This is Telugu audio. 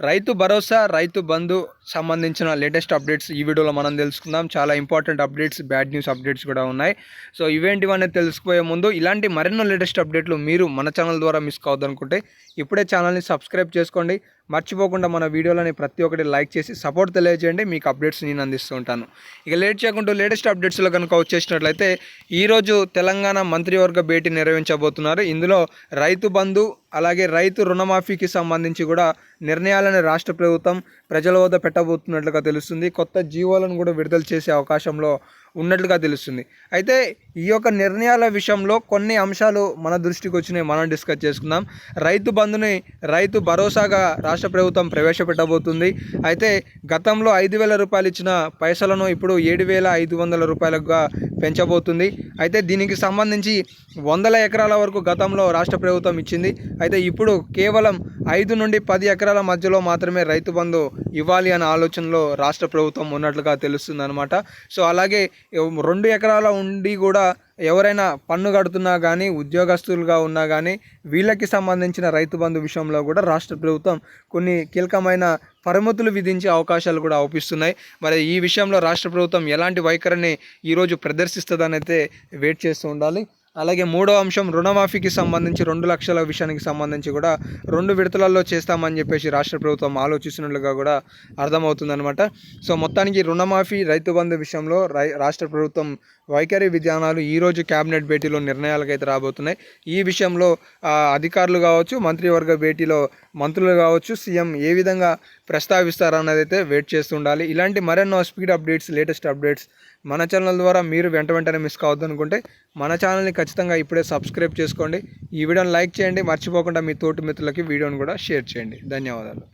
Rythu Bharosa Rythu బంధు సంబంధించిన లేటెస్ట్ అప్డేట్స్ ఈ వీడియోలో మనం తెలుసుకుందాం. చాలా important updates bad news updates కూడా ఉన్నాయి. సో ఇవేంటివి తెలుసుకుపోయే ముందు ఇలాంటి మరెన్నో లేటెస్ట్ అప్డేట్లు మీరు మన ఛానల్ ద్వారా మిస్ కావద్దనుకుంటే ఇప్పుడే ఛానల్ని సబ్స్క్రైబ్ చేసుకోండి. మర్చిపోకుండా మన వీడియోలని ప్రతి ఒక్కటి లైక్ చేసి సపోర్ట్ తెలియజేయండి. మీకు అప్డేట్స్ నేను అందిస్తూ ఉంటాను. ఇక లేట్ చేయకుండా లేటెస్ట్ అప్డేట్స్లో కనుక వచ్చేసినట్లయితే ఈరోజు తెలంగాణ మంత్రివర్గ భేటీ నిర్వహించబోతున్నారు. ఇందులో రైతు బంధు అలాగే రైతు రుణమాఫీకి సంబంధించి కూడా నిర్ణయాలు చట్టాలను రాష్ట్ర ప్రభుత్వం ప్రజల వద్ద పెట్టబోతున్నట్లుగా తెలుస్తుంది. కొత్త జీవోలను కూడా విడుదల చేసే అవకాశంలో ఉన్నట్లుగా తెలుస్తుంది. అయితే ఈ యొక్క నిర్ణయాల విషయంలో కొన్ని అంశాలు మన దృష్టికి వచ్చినాయి. మనం డిస్కస్ చేసుకుందాం. రైతు బంధుని రైతు భరోసాగా రాష్ట్ర ప్రభుత్వం ప్రవేశపెట్టబోతుంది. అయితే గతంలో ఐదు వేల రూపాయలు ఇచ్చిన పైసలను ఇప్పుడు ఏడు వేల ఐదు వందల రూపాయలుగా పెంచబోతుంది. అయితే దీనికి సంబంధించి వందల ఎకరాల వరకు గతంలో రాష్ట్ర ప్రభుత్వం ఇచ్చింది. అయితే ఇప్పుడు కేవలం ఐదు నుండి పది ఎకరాల మధ్యలో మాత్రమే రైతు బంధు ఇవ్వాలి అనే ఆలోచనలో రాష్ట్ర ప్రభుత్వం ఉన్నట్లుగా తెలుస్తుంది అనమాట సో అలాగే రెండు ఎకరాల ఉండి కూడా ఎవరైనా పన్ను కడుతున్నా కానీ ఉద్యోగస్తులుగా ఉన్నా కానీ వీళ్ళకి సంబంధించిన రైతు బంధు విషయంలో కూడా రాష్ట్ర ప్రభుత్వం కొన్ని కీలకమైన పరిమితులు విధించే అవకాశాలు కూడా అవుపిస్తున్నాయి మరి ఈ విషయంలో రాష్ట్ర ప్రభుత్వం ఎలాంటి వైఖరిని ఈరోజు ప్రదర్శిస్తుందని అయితే వెయిట్ చేస్తూ ఉండాలి. అలాగే మూడో అంశం రుణమాఫీకి సంబంధించి రెండు లక్షల విషయానికి సంబంధించి కూడా రెండు విడతలలో చేస్తామని చెప్పేసి రాష్ట్ర ప్రభుత్వం ఆలోచిస్తున్నట్లుగా కూడా అర్థమవుతుందనమాట సో మొత్తానికి రుణమాఫీ రైతు బంధు విషయంలో రై రాష్ట్ర ప్రభుత్వం వైఖరి విధానాలు ఈరోజు కేబినెట్ భేటీలో నిర్ణయాలకైతే రాబోతున్నాయి. ఈ విషయంలో అధికారులు కావచ్చు మంత్రివర్గ భేటీలో మంత్రులు కావచ్చు సీఎం ఏ విధంగా ప్రస్తావిస్తారన్నది అయితే వెయిట్ చేస్తుండాలి. ఇలాంటి మరెన్నో స్పీడ్ అప్డేట్స్ లేటెస్ట్ అప్డేట్స్ మన ఛానల్ ద్వారా మీరు వెంట వెంటనే మిస్ కావద్దు అనుకుంటే మన ఛానల్ని ఖచ్చితంగా ఇప్పుడే సబ్స్క్రైబ్ చేసుకోండి. ఈ వీడియోని లైక్ చేయండి. మర్చిపోకుండా మీ తోటి మిత్రులకి వీడియోని కూడా షేర్ చేయండి. ధన్యవాదాలు.